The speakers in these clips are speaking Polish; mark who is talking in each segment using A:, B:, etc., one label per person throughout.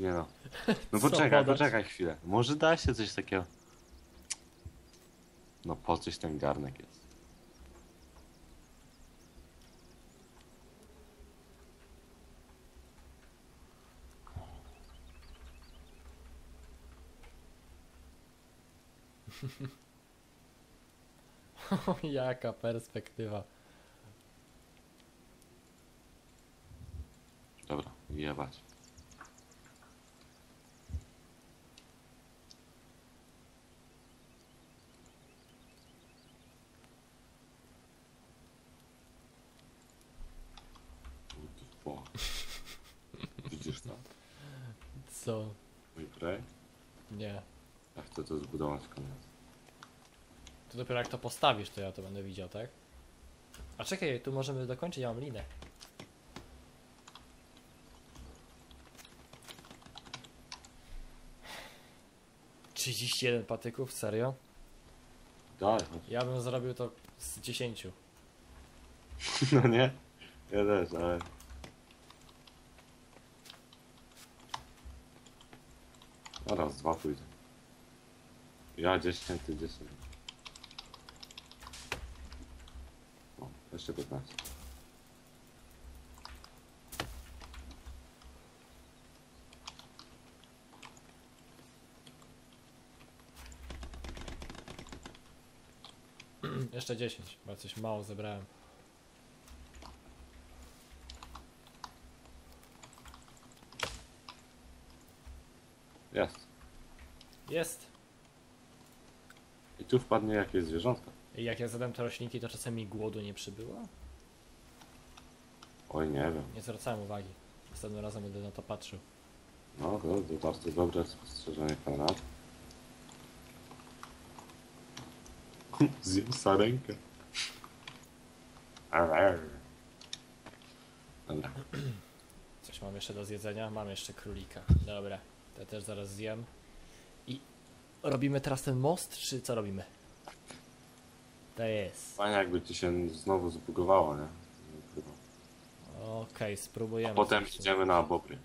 A: Nie no. No
B: Co
A: poczekaj,
B: podać?
A: poczekaj chwilę. Może da się coś takiego. No po coś ten garnek jest.
B: Jaka perspektywa.
A: Dobra, jebać. What the fuck? Widzisz to?
B: Co?
A: Mój projekt?
B: Nie.
A: Ja chcę to zbudować koniec.
B: To dopiero jak to postawisz, to ja to będę widział, tak? A czekaj, tu możemy dokończyć, ja mam linę. Trzydzieści jeden patyków, serio?
A: Daj, chodź.
B: Ja bym zrobił to z 10.
A: No nie? Ja też, ale... No raz, dwa pójdę. Ja 10, ty 10. O, jeszcze 15.
B: Jeszcze 10, bo coś mało zebrałem.
A: Jest.
B: Jest!
A: I tu wpadnie jakieś zwierzątko.
B: I jak ja zadam te roślinki, to czasem mi głodu nie przybyło?
A: Oj, nie wiem.
B: Nie zwracałem uwagi. Następnym razem będę na to patrzył.
A: No, to, to bardzo dobre spostrzeżenie, Konrad. Zjem sarenkę. Dobra.
B: Coś mam jeszcze do zjedzenia? Mam jeszcze królika. Dobra, ja też zaraz zjem. I robimy teraz ten most, czy co robimy? To jest.
A: Fajnie jakby ci się znowu zbugowało, nie? Chyba.
B: Okej, spróbujemy.
A: Potem
B: coś tu.
A: idziemy na bobry.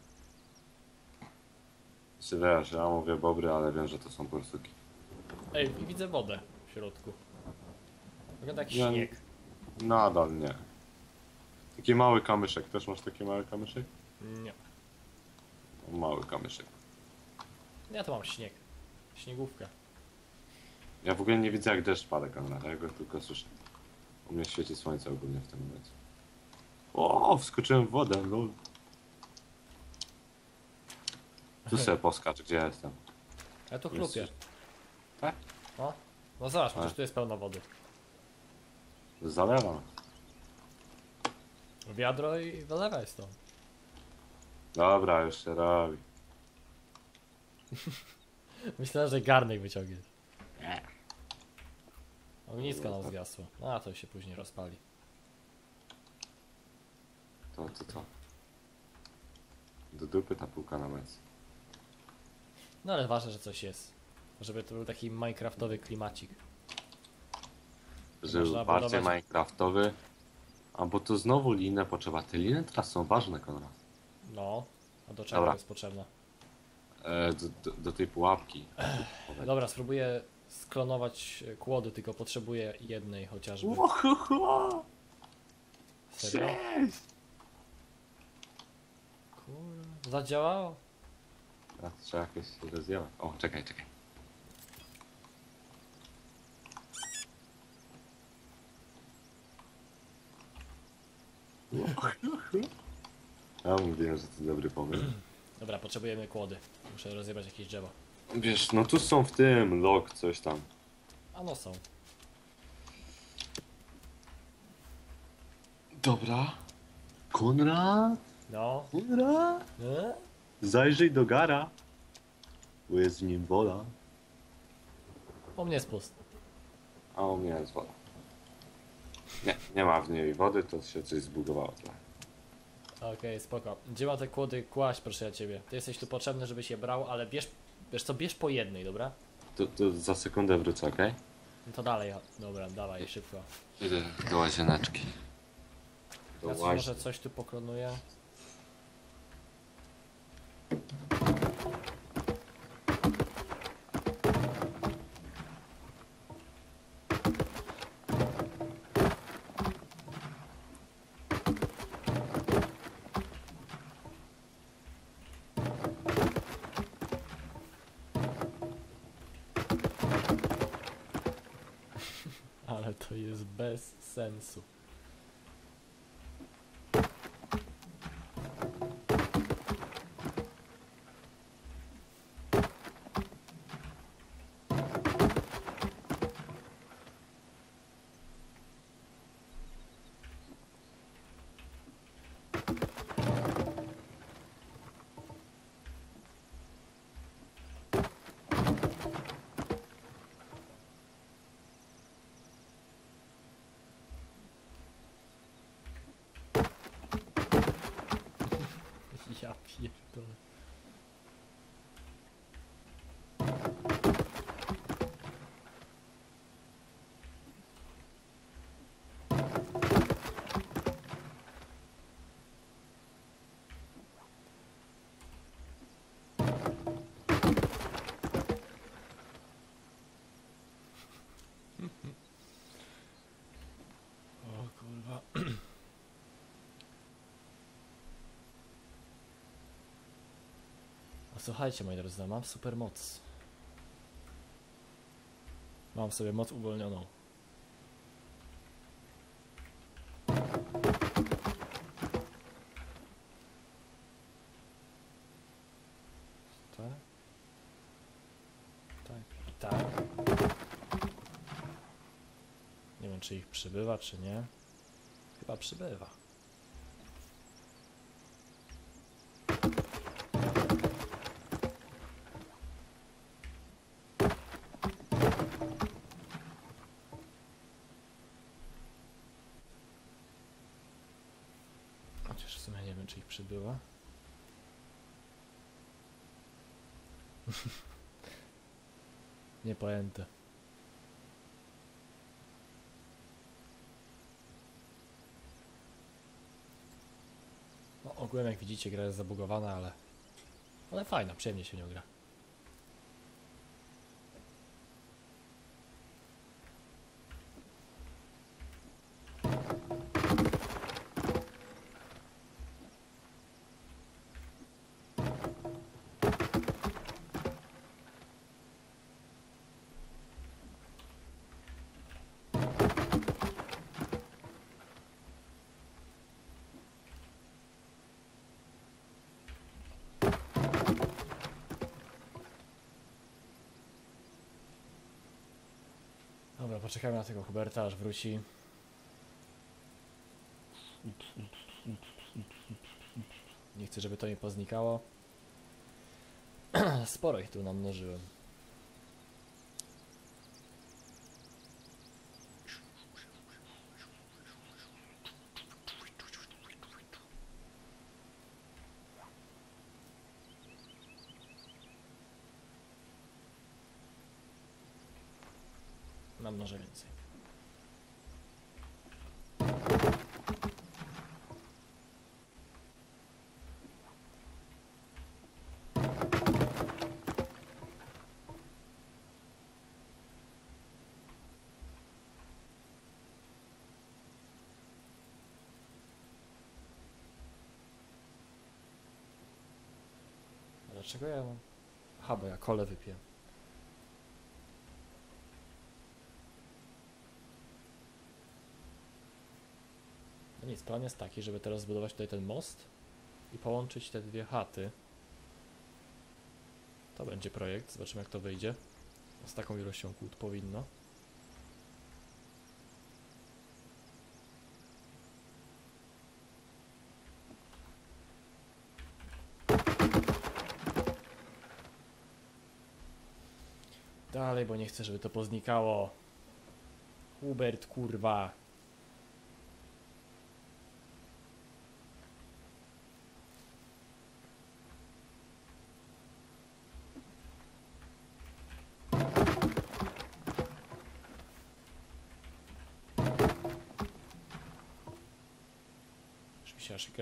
A: Czy wiesz, ja mówię bobry, ale wiem, że to są borsuki.
B: Ej, i widzę wodę w środku. Wygląda jak
A: Ja-
B: śnieg.
A: Nadal nie. Taki mały kamyszek. Też masz taki mały kamyszek?
B: Nie.
A: Mały kamyszek.
B: Ja to mam śnieg. Śniegówkę.
A: Ja w ogóle nie widzę jak deszcz pada, Konrad, ja go tylko słyszę. U mnie świeci słońce ogólnie w tym momencie. O, wskoczyłem w wodę, lol. Tu sobie poskacz, gdzie ja jestem.
B: Ja tu
A: Jest-
B: chlupię.
A: Tak?
B: No, no zobacz, przecież tu jest pełno wody.
A: Zalewam.
B: Wiadro i wylewaj stąd.
A: Dobra, już się robi.
B: Myślałem, że garnek wyciągniesz. Ognisko nam zgasło. No a to się później rozpali.
A: To, to, to. Do dupy ta półka na mec.
B: No ale ważne, że coś jest. Żeby to był taki minecraftowy klimacik.
A: Że
B: Można
A: bardziej
B: budować-
A: minecraftowy. A bo to znowu linę potrzeba. Te liny teraz są ważne, Konrad.
B: No. A do czego
A: Dobra.
B: jest potrzebna?
A: E, do, do, do tej pułapki.
B: Dobra, spróbuję sklonować e, kłody, tylko potrzebuję jednej chociażby. Serio?
A: Cześć!
B: Kurwa. Zadziałało?
A: Teraz trzeba jakieś rozjechać. O, czekaj, czekaj. Ja mówiłem, że to dobry pomysł.
B: Dobra, potrzebujemy kłody. Muszę rozjebać jakieś drzewo.
A: Wiesz, no tu są w tym log coś tam.
B: A no są.
A: Dobra. Konrad?
B: No.
A: Konrad?
B: E?
A: Zajrzyj do gara. Bo jest w nim woda.
B: U mnie jest pust.
A: A u mnie jest woda. Nie, nie ma w niej wody, to się coś zbugowało trochę.
B: Okej, spoko. Gdzie ma te kłody kłaść, proszę ja ciebie? Ty jesteś tu potrzebny, żebyś je brał, ale bierz, wiesz co, bierz po jednej, dobra?
A: To, to za sekundę wrócę, okej?
B: No to dalej, dobra, dawaj, szybko.
A: Idę do łazieneczki. Do
B: Ja
A: łaźni.
B: może coś tu poklonuję. Bez sensu. Ja pierdolę. O kurwa. A słuchajcie, moi drodzy, mam super moc. Mam sobie moc uwolnioną. Tak? Tak tak. Nie wiem, czy ich przybywa, czy nie. Chyba przybywa. Przybyła. nie pojęte. No, ogółem jak widzicie gra jest zabugowana, ale... Ale fajna, przyjemnie się nią gra. Dobra, poczekajmy na tego Huberta, aż wróci. Nie chcę, żeby to mi poznikało. Sporo ich tu namnożyłem. Namnożę więcej. Dlaczego ja mam... Aha, bo ja kole wypiłem. Nic, plan jest taki, żeby teraz zbudować tutaj ten most i połączyć te dwie chaty. To będzie projekt, zobaczymy jak to wyjdzie. Z taką ilością kłód powinno. Dalej, bo nie chcę, żeby to poznikało. Hubert, kurwa.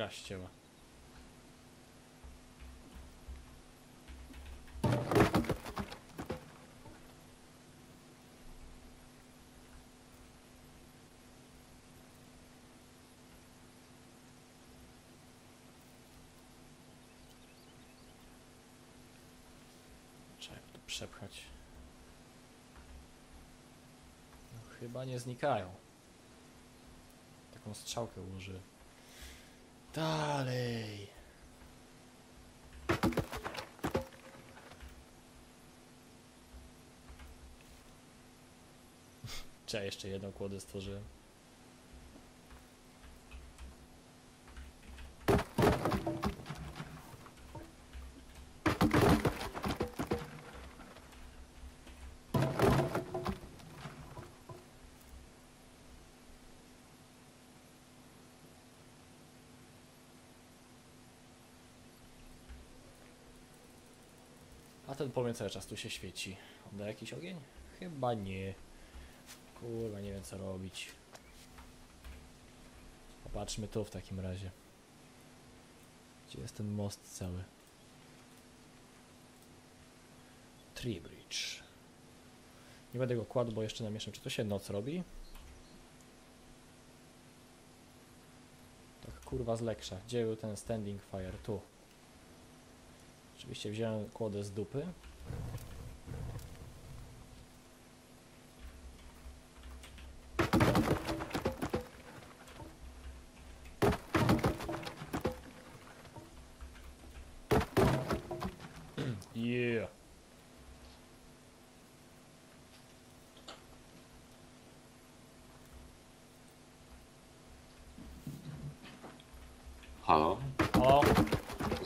B: Gra ścięła. Trzeba tu przepchać. No, chyba nie znikają. tą strzałkę ułożyłem. Dalej. Czy ja jeszcze jedną kłodę stworzyłem? Płomień cały czas tu się świeci. Da jakiś ogień? Chyba nie. Kurwa, nie wiem co robić. Popatrzmy tu w takim razie. Gdzie jest ten most cały? Tree Bridge. Nie będę go kładł, bo jeszcze namieszam. Czy to się noc robi? Tak kurwa z leksza. Gdzie był ten standing fire? Tu. Oczywiście wziąłem kłodę z dupy. Yeah.
A: Halo?
B: O,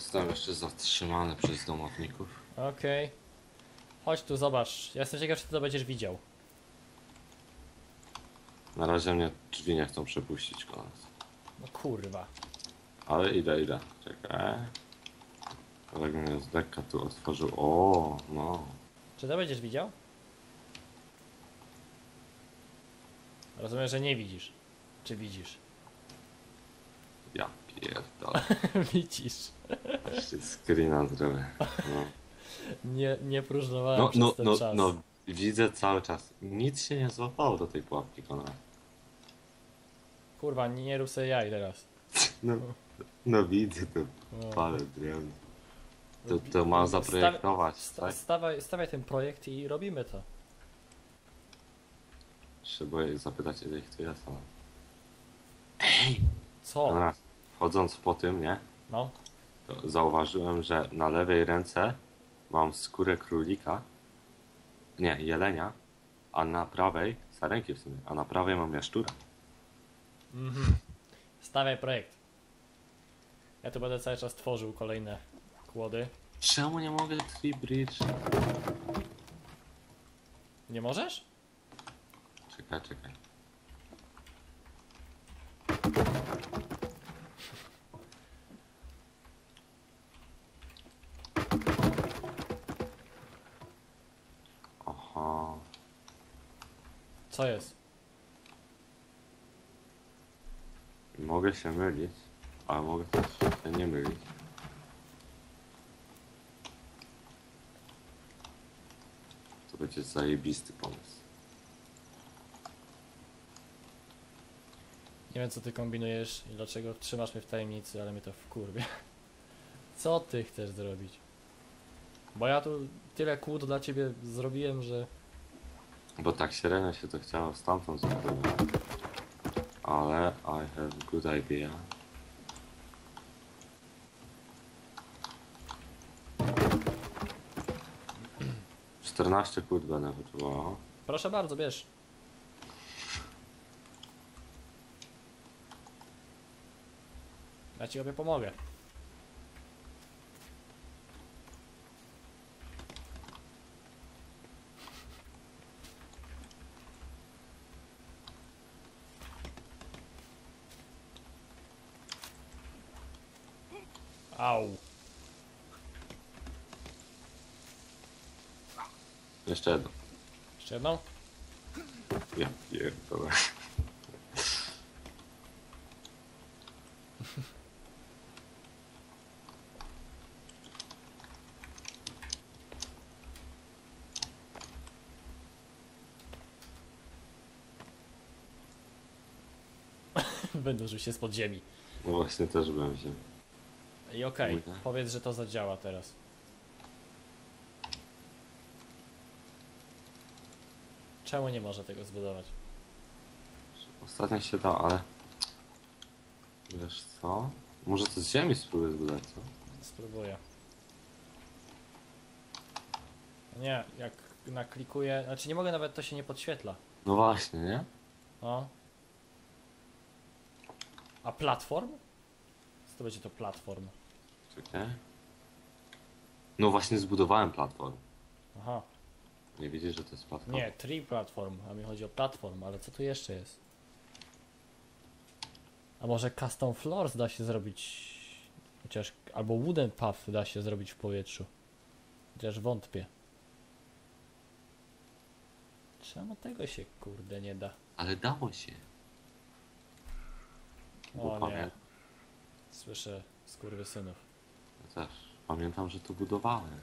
A: Zostałem jeszcze zatrzymany przez domowników.
B: okej. Chodź tu, zobacz. Ja jestem ciekaw, czy ty to będziesz widział.
A: Na razie mnie drzwi nie chcą przepuścić koniec.
B: No kurwa.
A: Ale idę, idę. Czekaj. Kolega mnie z dekka tu otworzył. O, no.
B: Czy to będziesz widział? Rozumiem, że nie widzisz. Czy widzisz?
A: Ja pierdolę.
B: widzisz.
A: Jeszcze screena zrobię. No,
B: Nie, nie próżnowałem
A: no,
B: przez
A: no,
B: ten
A: no,
B: czas.
A: no, widzę cały czas. Nic się nie złapało do tej pułapki, Konrad.
B: Kurwa, nie rób sobie jaj teraz.
A: No, no widzę to
B: O.
A: palę drewno. To, to ma zaprojektować,
B: Sta-
A: tak?
B: stawaj, stawaj ten projekt i robimy to.
A: Trzeba zapytać, ile ich tu jest. ale- Ej!
B: Co?
A: Chodząc po tym, nie?
B: No.
A: To zauważyłem, że na lewej ręce mam skórę królika. Nie, jelenia. A na prawej, sarenki w sumie, a na prawej mam jaszczura.
B: Mhm. Stawiaj projekt. Ja tu będę cały czas tworzył kolejne kłody.
A: Czemu nie mogę Tree Bridge?
B: Nie możesz?
A: Czekaj, czekaj. Aha.
B: Co jest?
A: Mogę się mylić, ale mogę też się nie mylić. To będzie zajebisty pomysł.
B: Nie wiem co ty kombinujesz i dlaczego trzymasz mnie w tajemnicy, ale mnie to wkurwia. Co ty chcesz zrobić? Bo ja tu tyle kłód dla ciebie zrobiłem, że...
A: Bo tak średnio się to chciało stamtąd zbudować. Ale I have good idea. Czternaście kłód będę potrzebował.
B: Proszę bardzo, bierz. Ja ci obie pomogę. Au.
A: Jeszcze jedno.
B: Jeszcze jedną?
A: Ja pierdolę.
B: Wynurzył się spod ziemi.
A: No właśnie też byłem się.
B: I okej,
A: tak?
B: powiedz, że to zadziała teraz. Czemu nie może tego zbudować?
A: Ostatnio się dało, ale Wiesz co? Może to z ziemi spróbuję zbudować, co?
B: Spróbuję. Nie, jak naklikuję, znaczy nie mogę nawet, to się nie podświetla.
A: No właśnie, nie?
B: O. A platform? Co to będzie to platform?
A: Czekaj. No właśnie zbudowałem platform.
B: Aha.
A: Nie widzisz, że to jest platform?
B: Nie, tree platform, a mi chodzi o platform, ale co tu jeszcze jest? A może custom floors da się zrobić, chociaż, albo wooden path da się zrobić w powietrzu. Chociaż wątpię. Czemu tego się kurde nie da?
A: Ale dało się. Bo
B: O nie,
A: pamię...
B: słyszę skurwysynów.
A: Też. Pamiętam, że to budowałem.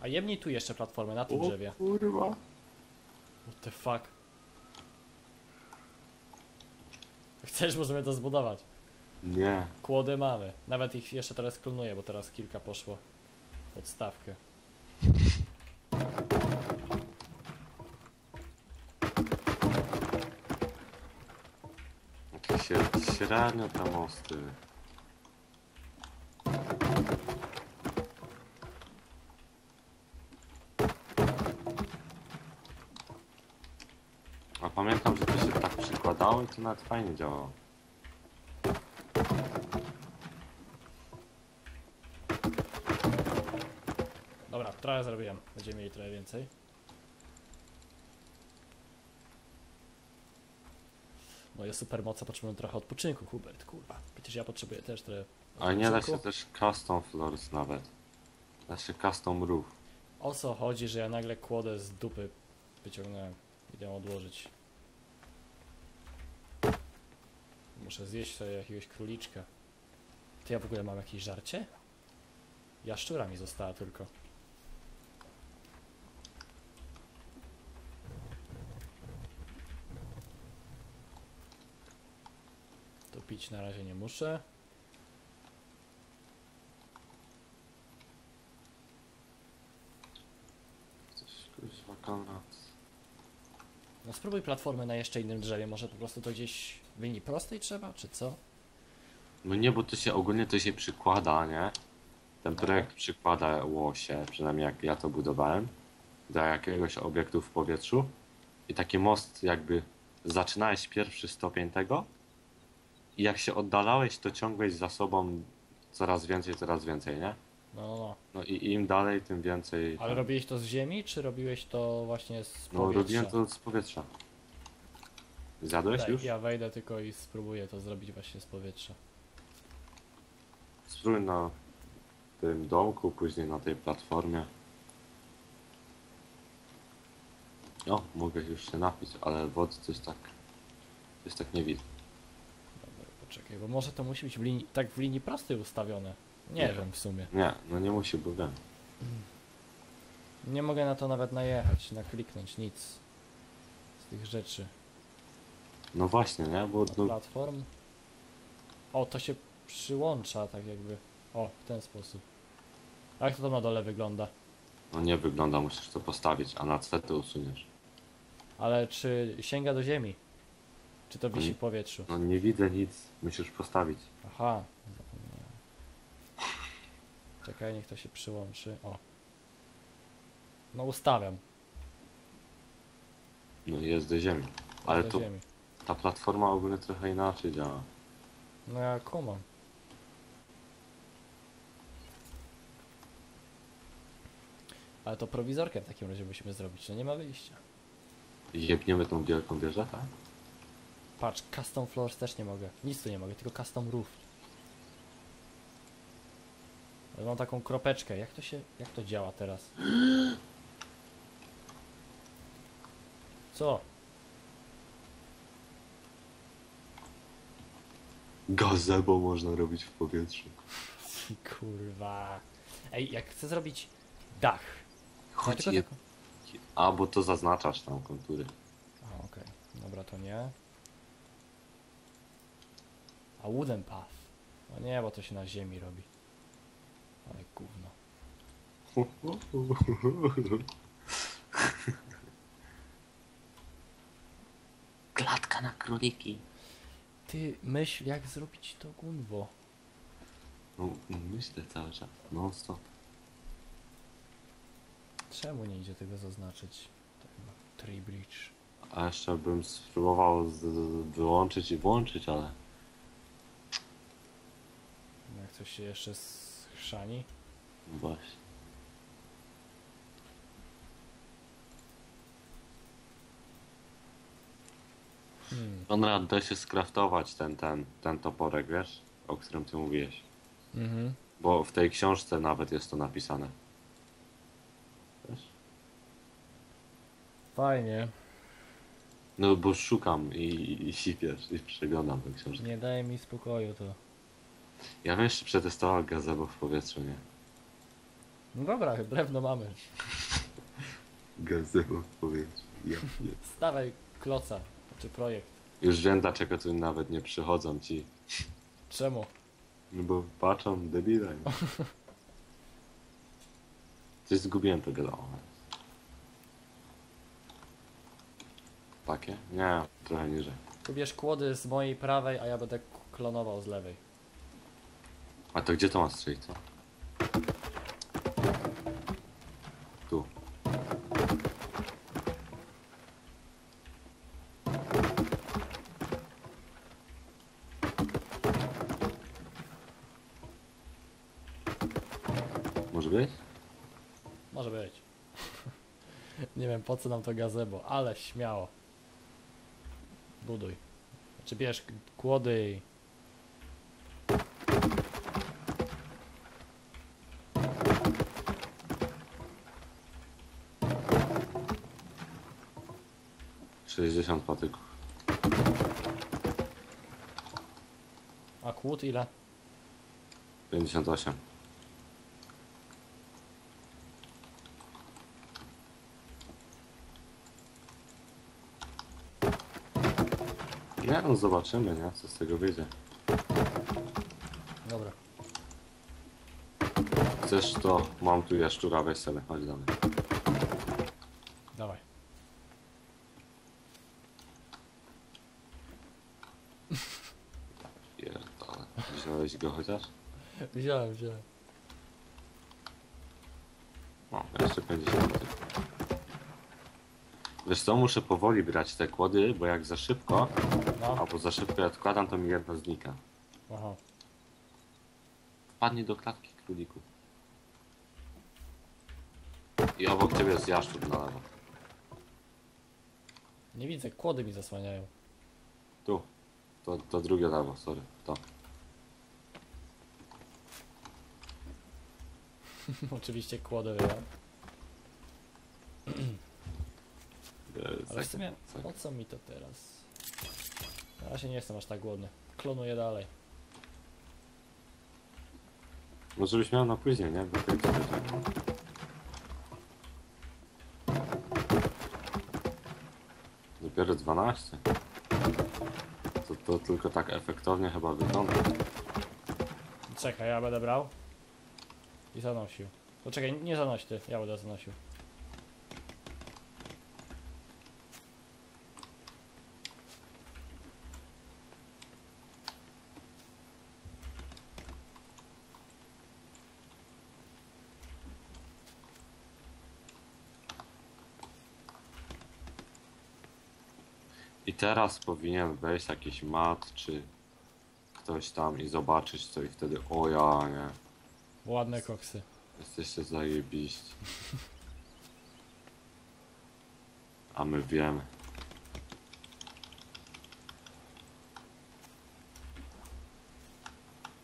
B: A jemnij tu jeszcze platformę na tym drzewie.
A: kurwa.
B: What the fuck? Chcesz, możemy to zbudować.
A: Nie.
B: Kłody mamy. Nawet ich jeszcze teraz klonuję, bo teraz kilka poszło w
A: średnio te mosty. A pamiętam, że to się tak przykładało i to nawet fajnie działało.
B: Dobra, trochę zrobiłem. Będziemy mieli trochę więcej. Moje supermoce potrzebują trochę odpoczynku, Hubert, kurwa. Przecież ja potrzebuję też trochę
A: Ale nie da się
B: odpoczynku.
A: też custom floors nawet. Da się custom roof.
B: O co chodzi, że ja nagle kłodę z dupy wyciągnąłem. Idę ją odłożyć. Muszę zjeść sobie jakiegoś króliczka. To ja w ogóle mam jakieś żarcie? Jaszczura mi została tylko. To pić na razie nie muszę.
A: Coś kuźwa Konrad.
B: No spróbuj platformę na jeszcze innym drzewie, może po prostu to gdzieś w linii prostej trzeba, czy co?
A: No nie, bo to się ogólnie to się przykłada, nie? Ten projekt przykładało się, przynajmniej jak ja to budowałem, do jakiegoś obiektu w powietrzu. I taki most jakby zaczynałeś pierwszy stopień tego i jak się oddalałeś, to ciągłeś za sobą coraz więcej, coraz więcej, nie?
B: No, no, no.
A: No i im dalej, tym więcej.
B: Ale robiłeś to z ziemi, czy robiłeś to właśnie z powietrza?
A: No robiłem to z powietrza. Zjadłeś
B: Daj,
A: już?
B: Ja wejdę tylko i spróbuję to zrobić właśnie z powietrza.
A: Spróbuj na tym domku, później na tej platformie. O, mogę już się napić, ale wody coś tak... Coś tak nie widzę.
B: Poczekaj, bo może to musi być w linii, tak w linii prostej ustawione. Nie
A: Nie.
B: wiem w sumie.
A: Nie, no nie musi, bo wiem.
B: Nie mogę na to nawet najechać, nakliknąć, nic. Z tych rzeczy.
A: No właśnie, nie? Bo no,
B: platform. O, to się przyłącza tak jakby. O, w ten sposób. A jak to tam na dole wygląda?
A: no nie wygląda, musisz to postawić, a na C to usuniesz.
B: Ale czy sięga do ziemi? Czy to wisi w powietrzu?
A: No nie widzę nic, musisz postawić.
B: Aha, zapomniałem. Czekaj, niech to się przyłączy. O. No ustawiam.
A: No jest do ziemi. Ale
B: do
A: to
B: ziemi.
A: ta platforma ogólnie trochę inaczej działa.
B: No ja kumam. Ale to prowizorkę w takim razie musimy zrobić, no nie ma wyjścia.
A: I jebniemy tą wielką wieżę, tak?
B: Patrz, custom floors też nie mogę. Nic tu nie mogę, tylko custom roof. Mam taką kropeczkę. Jak to się, jak to działa teraz? Co?
A: Gazebo można robić w powietrzu.
B: Kurwa. Ej, jak chcę zrobić dach.
A: Chodź
B: tylko
A: je... A, bo to zaznaczasz tam kontury.
B: A, okej. Dobra, to nie. A wooden path. No nie, bo to się na ziemi robi. Ale gówno.
A: klatka na króliki.
B: Ty myśl jak zrobić to gunwo.
A: No, myślę cały czas. No stop.
B: Czemu nie idzie tego zaznaczyć? To chyba Tree Bridge.
A: A jeszcze bym spróbował z, wyłączyć i włączyć, ale
B: coś się jeszcze schrzani.
A: właśnie.
B: Hmm.
A: Konrad, da się skraftować ten, ten, ten toporek, wiesz? O którym ty mówiłeś.
B: Mhm.
A: Bo w tej książce nawet jest to napisane. Wiesz?
B: Fajnie.
A: No bo szukam i, i, i wiesz, i przeglądam tę książkę.
B: Nie daje mi spokoju to.
A: Ja bym jeszcze przetestował gazebo w powietrzu, nie?
B: No dobra, drewno mamy.
A: Gazebo w powietrzu. Ja, nie.
B: Stawaj kloca. Czy projekt.
A: Już wiem dlaczego tu nawet nie przychodzą ci.
B: Czemu?
A: No bo patrzą debile. nie? Coś zgubiłem to gadało. Takie? Nie, trochę niżej.
B: Tu bierz kłody z mojej prawej, a ja będę klonował z lewej.
A: A to gdzie to ma strzelić, co? Tu. Może być?
B: Może być. Nie wiem po co nam to gazebo, ale śmiało. Buduj. Znaczy bierz kłody.
A: Sześćdziesiąt patyków.
B: A kłód ile?
A: Pięćdziesiąt osiem. Nie, no zobaczymy, nie? Co z tego wyjdzie.
B: Dobra.
A: Chcesz to? Mam tu jaszczura, weź sobie, chodź dalej.
B: Dawaj.
A: Pierdolę. Wziąłeś go chociaż?
B: Wziąłem, wziąłem.
A: No, jeszcze 50. Wiesz co, muszę powoli brać te kłody, bo jak za szybko,
B: No.
A: albo za szybko ja odkładam, to mi jedno znika.
B: Aha.
A: Wpadnie do klatki króliku. I obok ciebie jest jaszczur na lewo.
B: Nie widzę, kłody mi zasłaniają.
A: Tu. To, to drugie lewo, sorry. To.
B: Oczywiście kłody wyjąłem.
A: Jest
B: Ale w
A: tak-
B: sumie,
A: tak.
B: po co mi to teraz? Na razie nie jestem aż tak głodny. Klonuję dalej.
A: Może byś miał na później, nie? Bo ty Dopiero 12. To, to tylko tak efektownie chyba wygląda.
B: Czekaj, ja będę brał. I zanosił. Poczekaj, nie zanoś ty, ja będę zanosił.
A: I teraz powinien wejść jakiś mat, czy ktoś tam i zobaczyć co i wtedy o ja nie.
B: Ładne koksy.
A: Jesteście zajebiści. A my wiemy.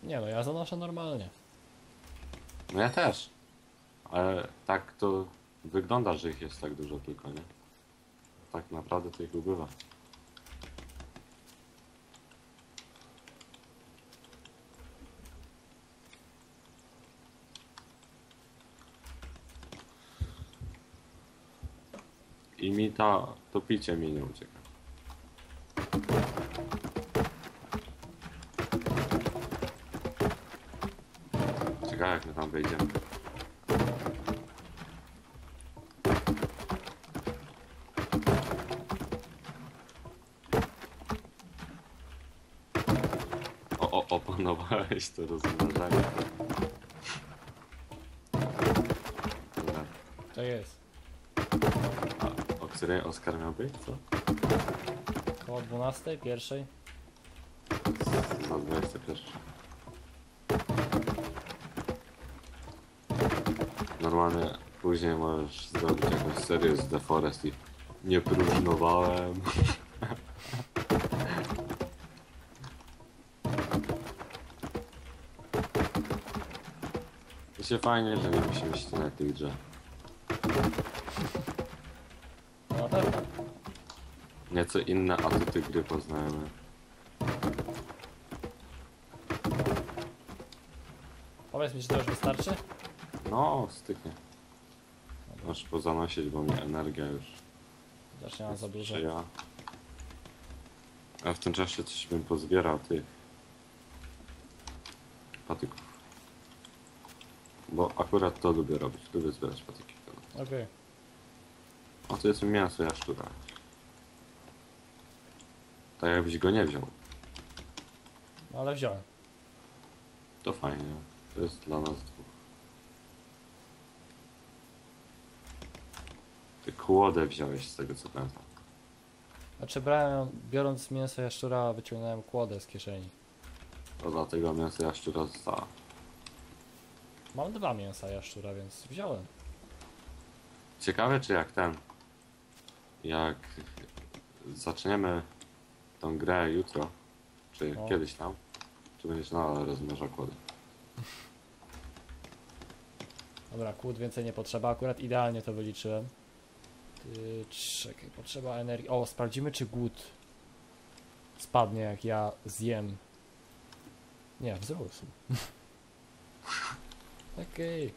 B: Nie no, ja zanoszę normalnie.
A: No ja też. Ale tak to wygląda, że ich jest tak dużo tylko, nie? Tak naprawdę to ich ubywa. I mi ta, to picie mi nie ucieka. Czekaj, jak my tam wejdziemy. O, o, opanowałeś to rozważanie.
B: To jest
A: której Oskar miał być, co?
B: Koło 12, pierwszej.
A: Na 21. Normalnie później możesz zrobić jakąś serię z The Forest i nie próżnowałem. To się fajnie, że nie musimy ścinać tych drzew. Nieco inne atuty gry poznajemy.
B: Powiedz mi, czy to już wystarczy?
A: No, styknie. Możesz pozanosić, bo mi energia już
B: Też nie mam za dużo.
A: Ja. A w tym czasie coś bym pozbierał tych patyków. Bo akurat to lubię robić. Lubię zbierać patyki.
B: Okej.
A: O, to jest mięso jaszczura. Tak jakbyś go nie wziął.
B: No ale wziąłem.
A: To fajnie. To jest dla nas dwóch. Ty kłodę wziąłeś z tego co pamiętam.
B: Znaczy brałem, biorąc mięso jaszczura, wyciągnąłem kłodę z kieszeni.
A: To dlatego mięso jaszczura zostało.
B: Mam dwa mięsa jaszczura, więc wziąłem.
A: Ciekawe czy jak ten. Jak zaczniemy tą grę jutro, czy
B: No.
A: kiedyś tam, czy będziesz nadal rozmnażał kłody.
B: Dobra, kłód więcej nie potrzeba, akurat idealnie to wyliczyłem. Ty, czekaj, potrzeba energii. O, sprawdzimy czy głód spadnie jak ja zjem. Nie, wzrósł. Okej.